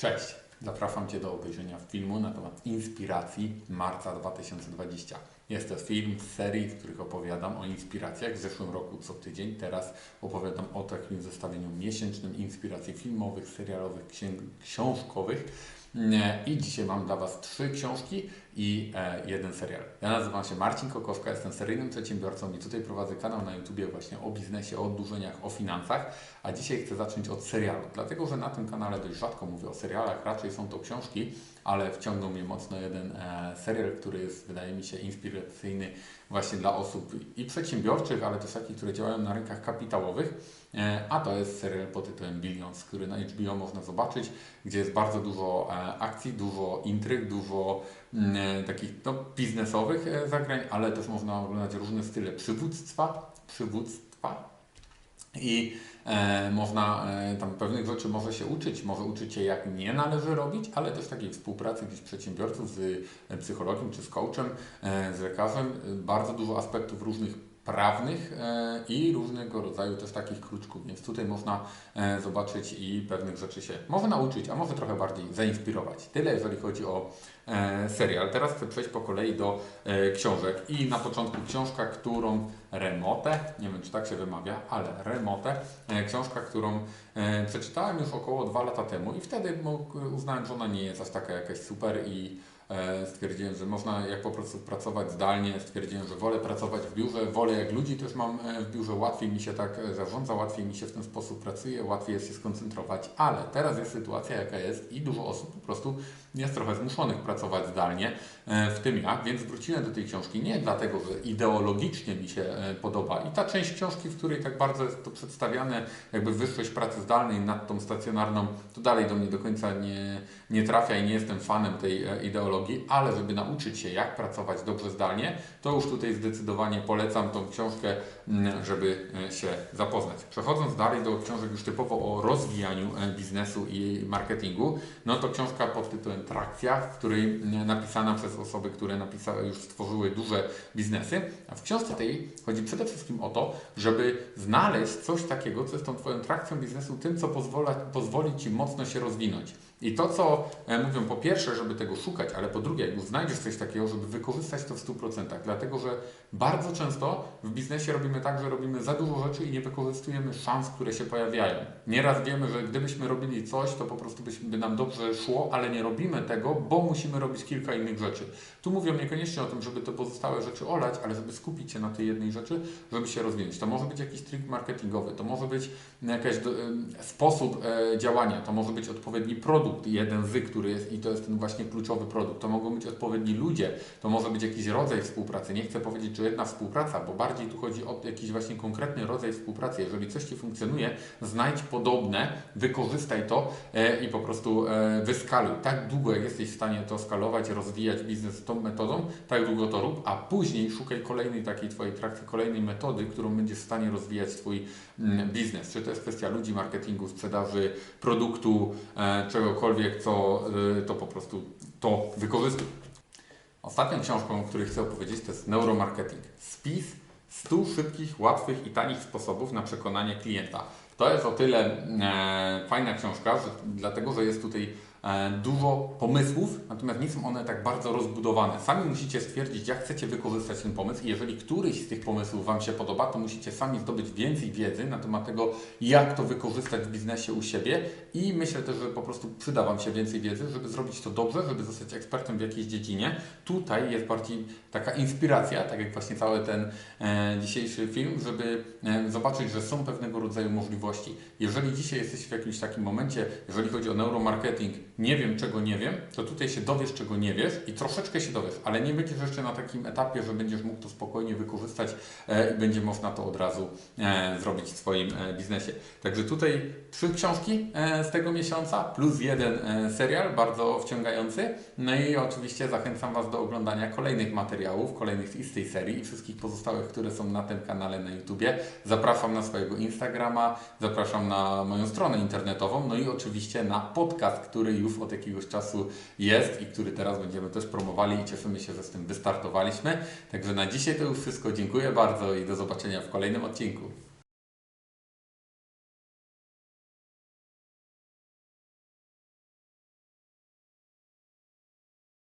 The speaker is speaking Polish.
Cześć! Zapraszam Cię do obejrzenia filmu na temat inspiracji marca 2020. Jest to film z serii, w których opowiadam o inspiracjach. W zeszłym roku co tydzień, teraz opowiadam o takim zestawieniu miesięcznym inspiracji filmowych, serialowych, książkowych. I dzisiaj mam dla Was trzy książki i e, jeden serial. Ja nazywam się Marcin Kokoszka, jestem seryjnym przedsiębiorcą i tutaj prowadzę kanał na YouTubie właśnie o biznesie, o oddłużeniach, o finansach, a dzisiaj chcę zacząć od serialu, dlatego że na tym kanale dość rzadko mówię o serialach, raczej są to książki, ale wciągnął mnie mocno jeden e, serial, który jest, wydaje mi się, inspiracyjny właśnie dla osób i przedsiębiorczych, ale też takich, które działają na rynkach kapitałowych. E, A to jest serial pod tytułem Billions, który na HBO można zobaczyć, gdzie jest bardzo dużo akcji, dużo intryg, dużo mm, e, takich no, biznesowych e, zagrań, ale też można oglądać różne style przywództwa, przywództwa i e, można e, tam pewnych rzeczy może się uczyć, może uczyć się jak nie należy robić, ale też takiej współpracy gdzieś przedsiębiorców z e, psychologiem czy z coachem, e, z lekarzem. E, Bardzo dużo aspektów różnych prawnych e, i różnego rodzaju też takich kruczków, więc tutaj można e, zobaczyć i pewnych rzeczy się może nauczyć, a może trochę bardziej zainspirować. Tyle jeżeli chodzi o serial. Teraz chcę przejść po kolei do e, książek. I na początku książka, którą Remotę, nie wiem czy tak się wymawia, ale Remotę, e, książka, którą e, przeczytałem już około dwa lata temu i wtedy mógł, uznałem, że ona nie jest aż taka jakaś super i e, stwierdziłem, że można jak po prostu pracować zdalnie, stwierdziłem, że wolę pracować w biurze, wolę jak ludzi też mam e, w biurze, łatwiej mi się tak e, zarządza, łatwiej mi się w ten sposób pracuje, łatwiej jest się skoncentrować, ale teraz jest sytuacja jaka jest i dużo osób po prostu jest trochę zmuszonych pracować zdalnie, e, w tym ja, więc wróciłem do tej książki nie dlatego, że ideologicznie mi się e, podoba i ta część książki, w której tak bardzo jest to przedstawiane, jakby wyższość pracy zdalnej nad tą stacjonarną, to dalej do mnie do końca nie, nie trafia i nie jestem fanem tej e, ideologii, ale żeby nauczyć się jak pracować dobrze zdalnie, to już tutaj zdecydowanie polecam tą książkę, mm, żeby się zapoznać. Przechodząc dalej do książek już typowo o rozwijaniu biznesu i marketingu, no to książka pod tytułem Trakcja, w której napisana przez osoby, które napisały, już stworzyły duże biznesy. A w książce tej chodzi przede wszystkim o to, żeby znaleźć coś takiego, co jest tą Twoją trakcją biznesu, tym, co pozwala, pozwoli Ci mocno się rozwinąć. I to, co e, mówią, po pierwsze, żeby tego szukać, ale po drugie, jak już znajdziesz coś takiego, żeby wykorzystać to w 100%. Dlatego, że bardzo często w biznesie robimy tak, że robimy za dużo rzeczy i nie wykorzystujemy szans, które się pojawiają. Nieraz wiemy, że gdybyśmy robili coś, to po prostu byśmy, by nam dobrze szło, ale nie robimy tego, bo musimy robić kilka innych rzeczy. Tu mówią niekoniecznie o tym, żeby te pozostałe rzeczy olać, ale żeby skupić się na tej jednej rzeczy, żeby się rozwinąć. To może być jakiś trik marketingowy, to może być jakiś sposób e, działania, to może być odpowiedni produkt, jeden z, który jest i to jest ten właśnie kluczowy produkt. To mogą być odpowiedni ludzie, to może być jakiś rodzaj współpracy. Nie chcę powiedzieć, że jedna współpraca, bo bardziej tu chodzi o jakiś właśnie konkretny rodzaj współpracy. Jeżeli coś Ci funkcjonuje, znajdź podobne, wykorzystaj to e, i po prostu e, wyskaluj. Tak długo, jak jesteś w stanie to skalować, rozwijać biznes tą metodą, tak długo to rób, a później szukaj kolejnej takiej Twojej trakcji, kolejnej metody, którą będziesz w stanie rozwijać Twój mm, biznes. Czy to jest kwestia ludzi, marketingu, sprzedaży, produktu, e, czegokolwiek, co e, to po prostu to wykorzystuj. Ostatnią książką, o której chcę opowiedzieć, to jest Neuromarketing. Spis 100 szybkich, łatwych i tanich sposobów na przekonanie klienta. To jest o tyle e, fajna książka, że, dlatego że jest tutaj dużo pomysłów, natomiast nie są one tak bardzo rozbudowane. Sami musicie stwierdzić, jak chcecie wykorzystać ten pomysł i jeżeli któryś z tych pomysłów Wam się podoba, to musicie sami zdobyć więcej wiedzy na temat tego, jak to wykorzystać w biznesie u siebie i myślę też, że po prostu przyda Wam się więcej wiedzy, żeby zrobić to dobrze, żeby zostać ekspertem w jakiejś dziedzinie. Tutaj jest bardziej taka inspiracja, tak jak właśnie cały ten e, dzisiejszy film, żeby e, zobaczyć, że są pewnego rodzaju możliwości. Jeżeli dzisiaj jesteś w jakimś takim momencie, jeżeli chodzi o neuromarketing, nie wiem czego nie wiem, to tutaj się dowiesz czego nie wiesz i troszeczkę się dowiesz, ale nie będziesz jeszcze na takim etapie, że będziesz mógł to spokojnie wykorzystać e, i będzie można to od razu e, zrobić w swoim e, biznesie. Także tutaj trzy książki z tego miesiąca plus jeden serial bardzo wciągający. No i oczywiście zachęcam Was do oglądania kolejnych materiałów, kolejnych z tej serii i wszystkich pozostałych, które są na tym kanale na YouTubie. Zapraszam na swojego Instagrama, zapraszam na moją stronę internetową, no i oczywiście na podcast, który już od jakiegoś czasu jest i który teraz będziemy też promowali i cieszymy się, że z tym wystartowaliśmy. Także na dzisiaj to już wszystko. Dziękuję bardzo i do zobaczenia w kolejnym odcinku.